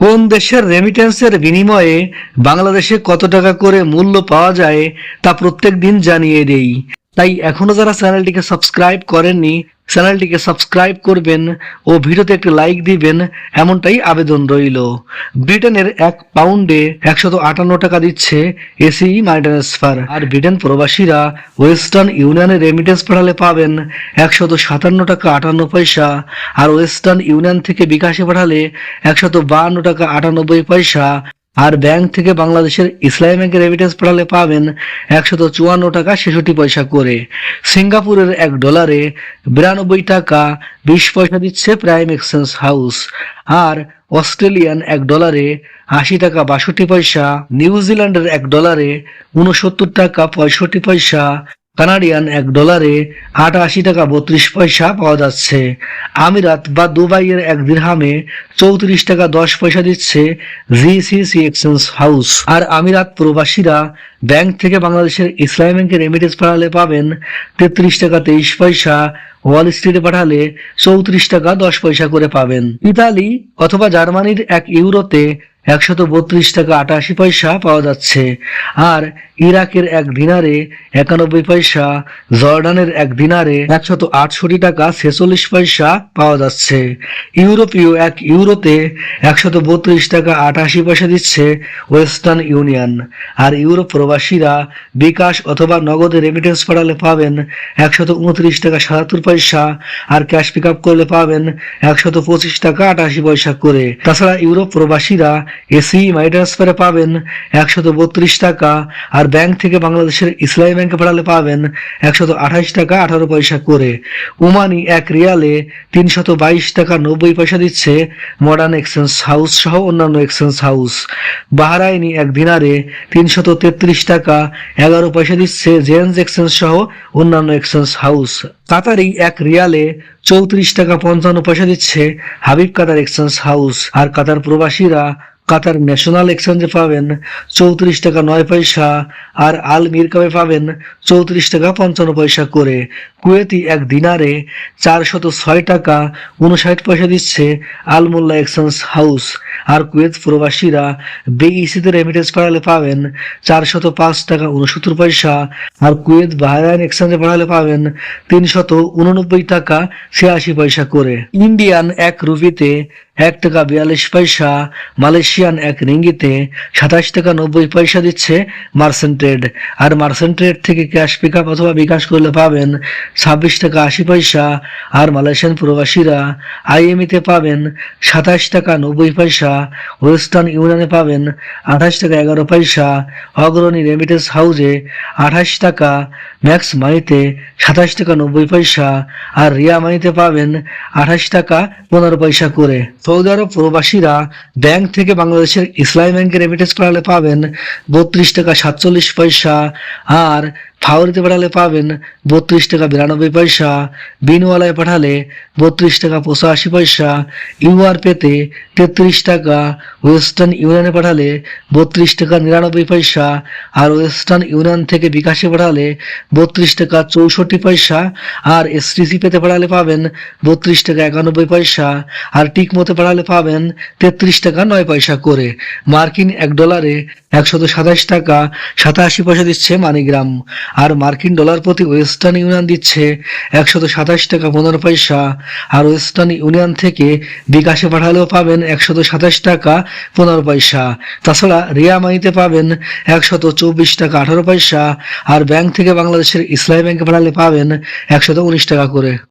কোন দেশের রেমিটেন্সের বিনিময়ে বাংলাদেশে কত টাকা করে মূল্য পাওয়া যায় তা প্রত্যেক দিন জানিয়ে দেই। তাই এখনও যারা চ্যানেলটিকে সাবস্ক্রাইব করেননি চ্যানেলটিকে সাবস্ক্রাইব করবেন ও ভিডিওতে একটি লাইক দিবেন, এমনটাই আবেদন রইল। ব্রিটেনের এক পাউন্ডে একশত আটান্ন টাকা দিচ্ছে এসিই মানি ট্রান্সফার। আর ব্রিটেন প্রবাসীরা ওয়েস্টার্ন ইউনিয়নে রেমিটেন্স পাঠালে পাবেন একশত সাতান্ন টাকা আটান্ন পয়সা, আর ওয়েস্টার্ন ইউনিয়ন থেকে বিকাশে পাঠালে একশত বাহান্ন টাকা আটানব্বই পয়সা। আর ব্যাংক থেকে বাংলাদেশের ইসলামী ব্যাংকের রেমিটেন্স পাঠালে পাবেন একশত চুয়ান্ন টাকা ছেষট্টি পয়সা করে। সিঙ্গাপুরের এক ডলারে বিরানব্বই টাকা বিশ পয়সা দিচ্ছে প্রাইম এক্সচেঞ্জ হাউস আর অস্ট্রেলিয়ান এক ডলারে আশি টাকা বাষট্টি পয়সা, নিউজিল্যান্ডের এক ডলারে উনসত্তর টাকা পঁয়ষট্টি পয়সা। কানাডিয়ান এক ডলারে আটাশি টাকা বত্রিশ পয়সা পাওয়া যাচ্ছে। আমিরাত বা দুবাইয়ের এক দিরহামে চৌত্রিশ টাকা দশ পয়সা দিচ্ছে জিসিসি এক্সচেঞ্জ হাউস আর আমিরাত প্রবাসীরা ব্যাংক থেকে বাংলাদেশের ইসলামী ব্যাংকের রেমিটেন্স পাঠালে পাবেন তেত্রিশ টাকা তেইশ পয়সা ওয়াল স্ট্রিটে পাঠালে চৌত্রিশ টাকা দশ পয়সা করে পাবেন। ইতালি অথবা জার্মানির এক ইউরোতে একশত বত্রিশ টাকা আটাশি পয়সা পাওয়া যাচ্ছে। আর ইরাকের এক দিনারে একানব্বই পয়সা, জর্ডানের এক দিনারে একশত আটষট্টি টাকা ছেচল্লিশ পয়সা পাওয়া যাচ্ছে। ইউরোপীয় এক ইউরোতে একশত বত্রিশ টাকা আটাশি পয়সা দিচ্ছে ওয়েস্টার্ন ইউনিয়ন। আর ইউরোপ প্রবাসীরা বিকাশ অথবা নগদে রেমিটেন্স পাঠালে পাবেন একশত উনত্রিশ টাকা সাতাত্তর পয়সা, আর ক্যাশ পিক আপ করলে পাবেন একশত পঁচিশ টাকা আটাশি পয়সা করে। তাছাড়া ইউরোপ প্রবাসীরা এসি মানি ট্রান্সফারে পাবেন একশত বত্রিশ টাকা আর ব্যাংক থেকে বাংলাদেশের ইসলামী ব্যাংকে পাঠালে পাবেন একশত আঠাশ টাকা আঠারো পয়সা করে। ওমানি এক রিয়ালে তিনশত বাইশ টাকা নব্বই পয়সা দিচ্ছে মডার্ন এক্সচেঞ্জ হাউস সহ অন্যান্য এক্সচেঞ্জ হাউস বাহারাইনি এক দিনারে তিনশত তেত্রিশ টাকা এগারো পয়সা দিচ্ছে জেন্স এক্সচেঞ্জ সহ অন্যান্য এক্সচেঞ্জ হাউস কাতারি এক রিয়ালে চৌত্রিশ টাকা পঞ্চান্ন পয়সা দিচ্ছে হাবিব কাতার এক্সচেঞ্জ হাউস। আর কাতার প্রবাসীরা কাতার ন্যাশনাল এক্সচেঞ্জে পাবেন চৌত্রিশ টাকা নয় পয়সা, আর আল মিরকাবে পাবেন চৌত্রিশ টাকা পঞ্চান্ন পয়সা করে। কুয়েতি এক দিনারে চারশত ছয় টাকা উনষাট পয়সা দিচ্ছে আলমোল্লা এক্সচেঞ্জ হাউস। আর কুয়েত প্রবাসীরা বিইসিতে রেমিটেন্স পাঠালে পাবেন চারশত পাঁচ টাকা উনসত্তর পয়সা, আর কুয়েত বাহরাইন এক্সচেঞ্জে পাঠালে পাবেন তিনশত উননব্বই টাকা ছিয়াশি পয়সা করে। ইন্ডিয়ান এক রুপিতে এক টাকা বিয়াল্লিশ পয়সা, মালয়েশিয়ান এক রিঙ্গিতে সাতাশ টাকা নব্বই পয়সা দিচ্ছে মার্সেন্টেড আর মার্সেন্টেড থেকে ক্যাশ পিক আপ অথবা বিকাশ করলে পাবেন ছাব্বিশ টাকা আশি পয়সা। আর মালয়েশিয়ান প্রবাসীরা আইএমইতে পাবেন সাতাশ টাকা নব্বই পয়সা। ওয়েস্টার্ন ইউনিয়নে পাবেন আঠাশ টাকা এগারো পয়সা। অগ্রণী রেমিটেন্স হাউজে আঠাশ টাকা, ম্যাক্স মানিতে সাতাশ টাকা নব্বই পয়সা। আর রিয়া মানিতে পাবেন আঠাশ টাকা পনেরো পয়সা করে। সৌদি আরব প্রবাসীরা ব্যাংক থেকে বাংলাদেশের ইসলামী ব্যাংকে রেমিটেন্স পাঠালে পাবেন বত্রিশ টাকা সাতচল্লিশ পয়সা। আর ফাওরিতে পাঠালে পাবেন বত্রিশ টাকা বিরানব্বই পয়সা, বিনওয়ালায় পাঠালে বত্রিশ টাকা পঁচাশি পয়সা, ইউআর পেতে তেত্রিশ টাকা, ওয়েস্টার্ন ইউনিয়নে পাঠালে বত্রিশ টাকা নিরানব্বই পয়সা আর ওয়েস্টার্ন ইউনিয়ন থেকে বিকাশে পাঠালে বত্রিশ টাকা চৌষট্টি পয়সা আর এসটিসি পেতে পাঠালে পাবেন বত্রিশ টাকা একানব্বই পয়সা আর টিকমতে পাঠালে পাবেন তেত্রিশ টাকা নয় পয়সা করে। মার্কিন এক ডলারে একশত সাতাশ টাকা, সাতাশি পয়সা দিচ্ছে মানিগ্রাম। আর মার্কিন ডলার প্রতি ওয়েস্টার্ন ইউনিয়ন দিচ্ছে একশত সাতাশ টাকা পনেরো পয়সা। আর ওয়েস্টার্ন ইউনিয়ন থেকে বিকাশে পাঠালেও পাবেন একশত সাতাশ টাকা পনেরো পয়সা। তাছাড়া রিয়া মানিতে পাবেন একশত চব্বিশ টাকা আঠারো পয়সা। আর ব্যাংক থেকে বাংলাদেশের ইসলামী ব্যাংকে পাঠালে পাবেন একশত উনিশ টাকা করে।